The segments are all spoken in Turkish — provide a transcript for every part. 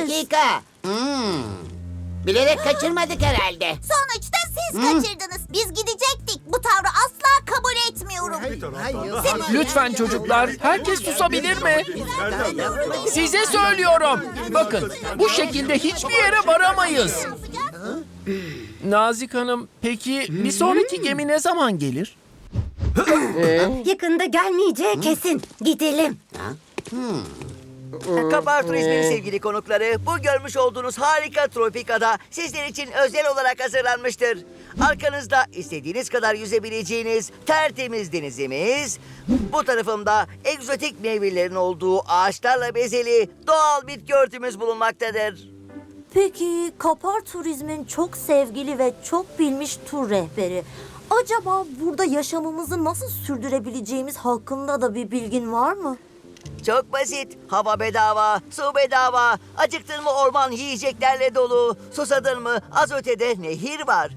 dakika. Hmm. Bilerek kaçırmadık herhalde. Sonuçta siz kaçırdınız. Biz gidecektik. Bu tavrı asla kabul etmiyorum. Lütfen çocuklar, herkes susabilir mi? Size söylüyorum. Bakın, bu şekilde hiçbir yere varamayız. Nazik Hanım, peki bir sonraki gemi ne zaman gelir? Yakında gelmeyeceği kesin. Gidelim. Kabar Turizm'in sevgili konukları, bu görmüş olduğunuz harika tropik ada sizler için özel olarak hazırlanmıştır. Arkanızda istediğiniz kadar yüzebileceğiniz tertemiz denizimiz, bu tarafımda egzotik meyvelerin olduğu ağaçlarla bezeli doğal bitki örtümüz bulunmaktadır. Peki Kapar Turizm'in çok sevgili ve çok bilmiş tur rehberi. Acaba burada yaşamımızı nasıl sürdürebileceğimiz hakkında da bir bilgin var mı? Çok basit. Hava bedava, su bedava. Acıktın mı orman yiyeceklerle dolu. Susadın mı az ötede nehir var.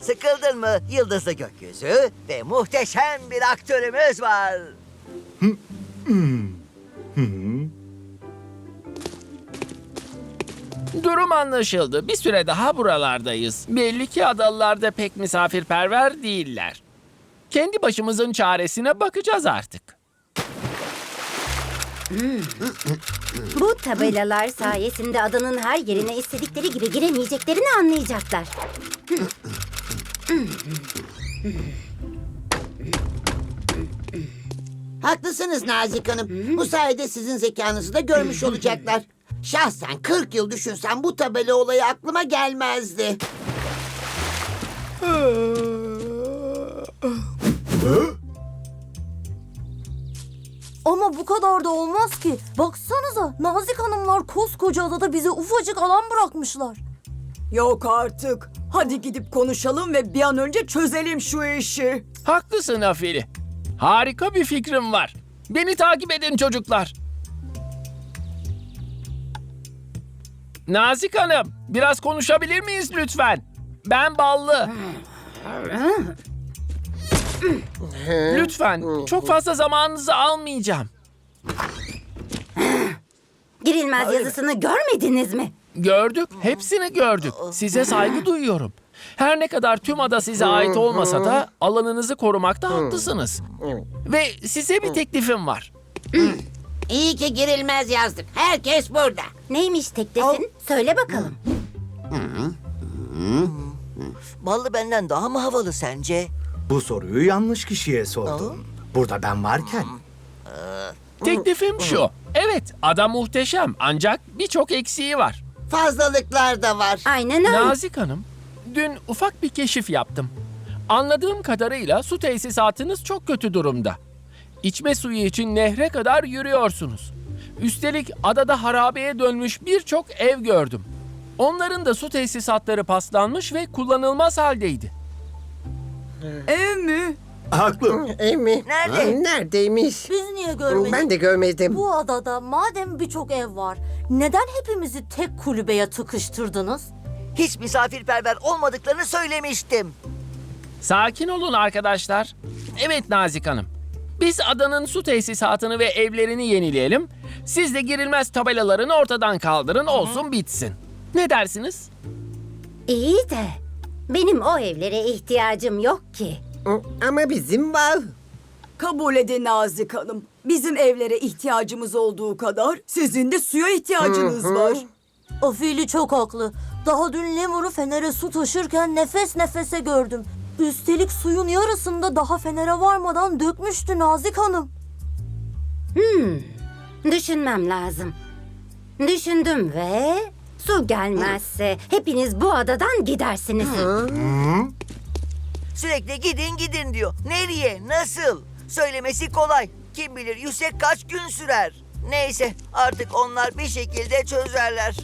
Sıkıldın mı yıldızlı gökyüzü ve muhteşem bir aktörümüz var. Durum anlaşıldı. Bir süre daha buralardayız. Belli ki adalılar da pek misafirperver değiller. Kendi başımızın çaresine bakacağız artık. Bu tabelalar sayesinde adanın her yerine istedikleri gibi giremeyeceklerini anlayacaklar. Haklısınız Nazik Hanım. Bu sayede sizin zekanızı da görmüş olacaklar. Şahsen 40 yıl düşünsem bu tabela olayı aklıma gelmezdi. Ama bu kadar da olmaz ki. Baksanıza Nazik Hanımlar koskoca adada bize ufacık alan bırakmışlar. Yok artık. Hadi gidip konuşalım ve bir an önce çözelim şu işi. Haklısın Afili. Harika bir fikrim var. Beni takip edin çocuklar. Nazik Hanım, biraz konuşabilir miyiz lütfen? Ben Ballı. Lütfen, çok fazla zamanınızı almayacağım. Girilmez yazısını görmediniz mi? Gördük, hepsini gördük. Size saygı duyuyorum. Her ne kadar tüm ada size ait olmasa da alanınızı korumakta haklısınız. Ve size bir teklifim var. İyi ki girilmez yazdık. Herkes burada. Neymiş teklifin? Söyle bakalım. Ballı benden daha mı havalı sence? Bu soruyu yanlış kişiye sordun. Burada ben varken. Teklifim şu. Evet, ada muhteşem ancak birçok eksiği var. Fazlalıklar da var. Aynen öyle. Nazik Hanım, dün ufak bir keşif yaptım. Anladığım kadarıyla su tesisatınız çok kötü durumda. İçme suyu için nehre kadar yürüyorsunuz. Üstelik adada harabeye dönmüş birçok ev gördüm. Onların da su tesisatları paslanmış ve kullanılmaz haldeydi. Ev mi? Haklı. Emi. Nerede? Neredeymiş? Biz niye görmedik? Ben de görmedim. Bu adada madem birçok ev var, neden hepimizi tek kulübeye tıkıştırdınız? Hiç misafirperver olmadıklarını söylemiştim. Sakin olun arkadaşlar. Evet Nazik Hanım. Biz adanın su tesisatını ve evlerini yenileyelim. Siz de girilmez tabelalarını ortadan kaldırın olsun bitsin. Ne dersiniz? İyi de benim o evlere ihtiyacım yok ki. Ama bizim var. Kabul edin Nazik Hanım. Bizim evlere ihtiyacımız olduğu kadar sizin de suya ihtiyacınız var. Afili çok haklı. Daha dün Lemur'u Fener'e su taşırken nefes nefese gördüm. Üstelik suyun yarısında daha Fener'e varmadan dökmüştü Nazik Hanım. Düşünmem lazım. Düşündüm ve su gelmezse hepiniz bu adadan gidersiniz. Sürekli gidin gidin diyor. Nereye? Nasıl? Söylemesi kolay. Kim bilir yüksek kaç gün sürer. Neyse artık onlar bir şekilde çözerler.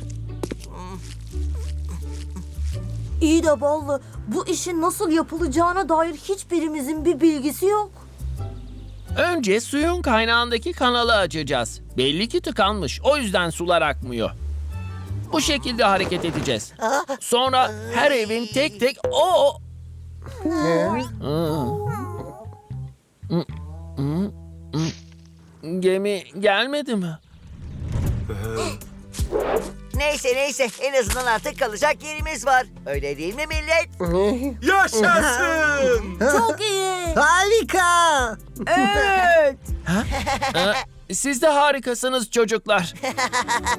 İyi de Ballı, bu işin nasıl yapılacağına dair hiçbirimizin bir bilgisi yok. Önce suyun kaynağındaki kanalı açacağız. Belli ki tıkanmış. O yüzden sular akmıyor. Bu şekilde hareket edeceğiz. Sonra her evin tek tek o Gemi gelmedi mi? Neyse neyse en azından artık kalacak yerimiz var. Öyle değil mi millet? Yaşasın! Çok iyi. Harika. Evet. Siz de harikasınız çocuklar.